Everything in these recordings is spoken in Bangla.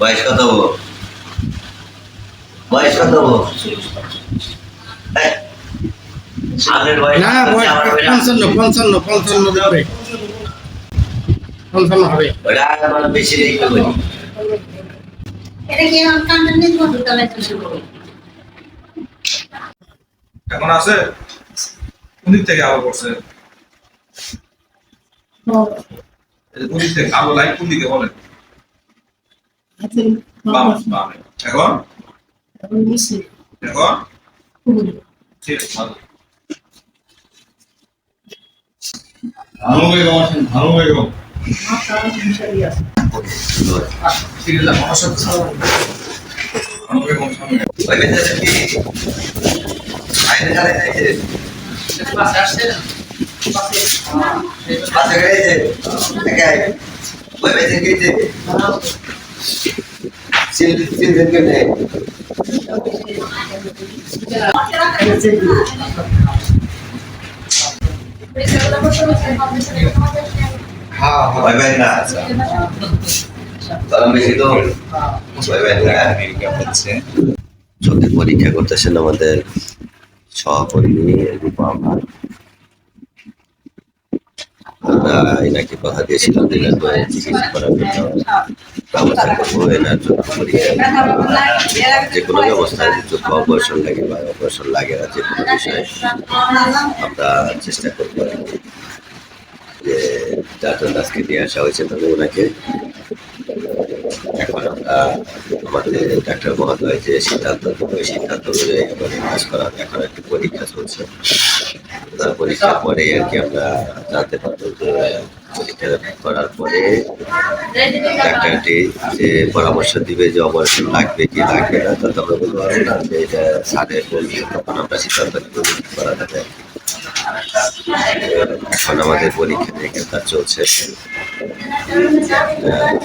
বয়স কত বয়স কত এখন আছে? কোন থেকে আলো করছে দিক থেকে আলো লাইট কোন দিকে বলেন এখন? এখন ঠিক আছে ভালো। ভালো বেগম আছেন ভালো বেগম বাসে গেছে? ওই বেটা গেছে। হ্যাঁ চোখের পরীক্ষা করতেছেন আমাদের সহকর্মী রূপমা আমরা এনাকে কথা দিয়েছিলাম চিকিৎসা করার জন্য ব্যবস্থা করব এনার পরীক্ষা যে কোনো ব্যবস্থা চোখ অপারেশন লাগে বা অপারেশন লাগে না, যে কোনো বিষয়ে আমরা চেষ্টা করব আর কি। যে যার জন্য আজকে নিয়ে আসা হয়েছে, তবে ওনাকে এখন আমরা আমাদের ডাক্তার মহোদয় যে সিদ্ধান্ত ওই সিদ্ধান্ত অনুযায়ী আমাদের কাজ করার এখন একটি পরীক্ষা চলছে তার পরীক্ষার পরে আর কি আমরা জানতে পারব যে করার পরে ডাক্তারটি যে পরামর্শ দিবে যে অপারেশন লাগবে কি লাগবে না তখন আমরা বলতে পারব না, যে এটা সাড়ে বলবে তখন আমরা সিদ্ধান্ত নেব করা যাবে। এখন আমাদের পরীক্ষা নিরীক্ষার কাজ চলছে।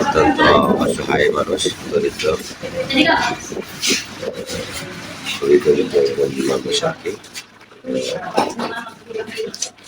অত্যন্ত অসহায় মানুষ, দরিদ্র খুবই দরিদ্র মানুষ আর কি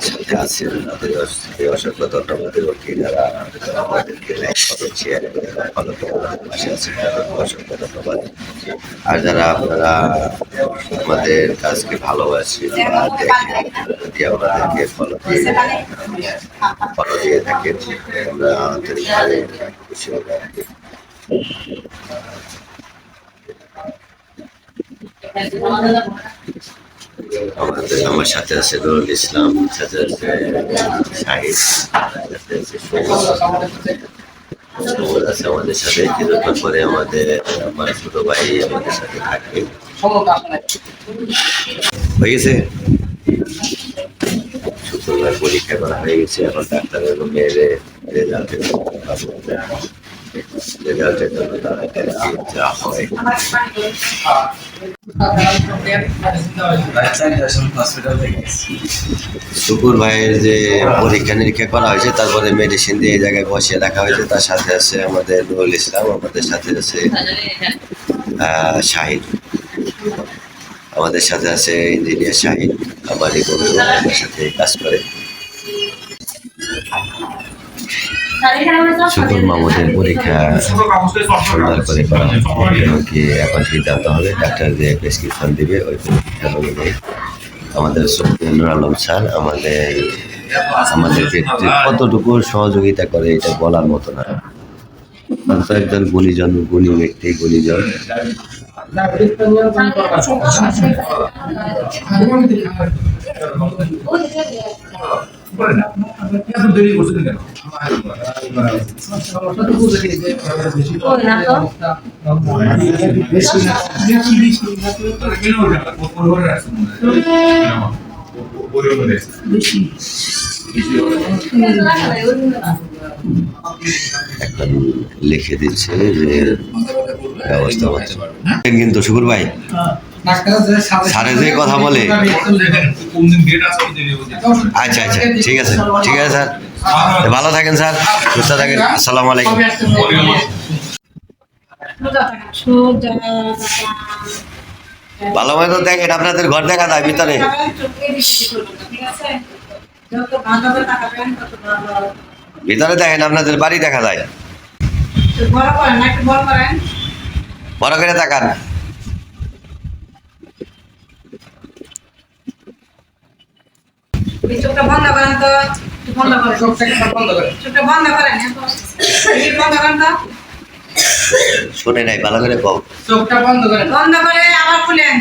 সাথে আছেন অস- অসংখ্য ধন্যবাদ এবং কি যারা আমাদেরকে লাইক কমেন্ট শেয়ার করে ফলো করে আমাদের পাশে আছেন তাদেরকে অসংখ্য ধন্যবাদ আর যারা আপনারা আমাদের কাজকে ভালোবাসেন বা দেখেন যদি আমাদেরকে ফলো দিয়ে ফলো দিয়ে থাকেন আমরা আন্তরিকভাবে খুশি হব কি। আমাদের, আমার সাথে আছে নুরুল ইসলাম, সাথে আছে শাহিদ আছে আমাদের সাথে, কিছুক্ষণ পরে আমাদের আমার ছোট ভাই আমাদের সাথে থাকবে। হয়ে গেছে? শুক্রবার পরীক্ষা করা হয়ে গেছে, এখন ডাক্তারের রুমের রেজাল্টের শুকুর ভাইয়ের যে পরীক্ষা নিরীক্ষা করা হয়েছে, তারপরে মেডিসিন দিয়ে এই জায়গায় বসিয়ে রাখা হয়েছে, তার সাথে আছে আমাদের নুরুল ইসলাম, আমাদের সাথে আছে শাহিদ। আমাদের সাথে আছে ইঞ্জিনিয়ার শাহিদ আমারই বন্ধু আমার সাথে কাজ করে। শুকুর মামুদের পরীক্ষা সুন্দর করে করা হবে এখন সিদ্ধান্ত হবে। ডাক্তার যে প্রেসক্রিপশন দিবে, ওই প্রেসক্রিপশন অনুযায়ী আমাদের সত্যেন্দ্র আলম স্যার আমাদের আমাদেরকে কতটুকু সহযোগিতা করে এটা বলার মতো না। একজন গুণীজন, গুণী ব্যক্তি, গুণীজন। দেরি করছেন কেন? পরিবারের আছে পরিবারের আছে এখন লিখে দিচ্ছে যে ব্যবস্থা হচ্ছে কিন্তু শুকুর ভাই স্যারে যে কথা বলে। আচ্ছা আচ্ছা ঠিক আছে ঠিক আছে স্যার। ভালো থাকেন স্যার। সুস্থ থাকেন। আসসালামু আলাইকুম। ভালো মতো দেখেন আপনাদের ঘর দেখা যায় ভিতরে। ভিতরে দেখেন আপনাদের বাড়ি দেখা যায় বড় করে তাকান। চোখটা বন্ধ করেন তো বন্ধ করেন। চোখটা বন্ধ করে চোখটা বন্ধ করেন এই বন্ধ করেন তো। শুনে নাই ভালো করে কও চোখটা বন্ধ করে বন্ধ করে আবার খুলেন।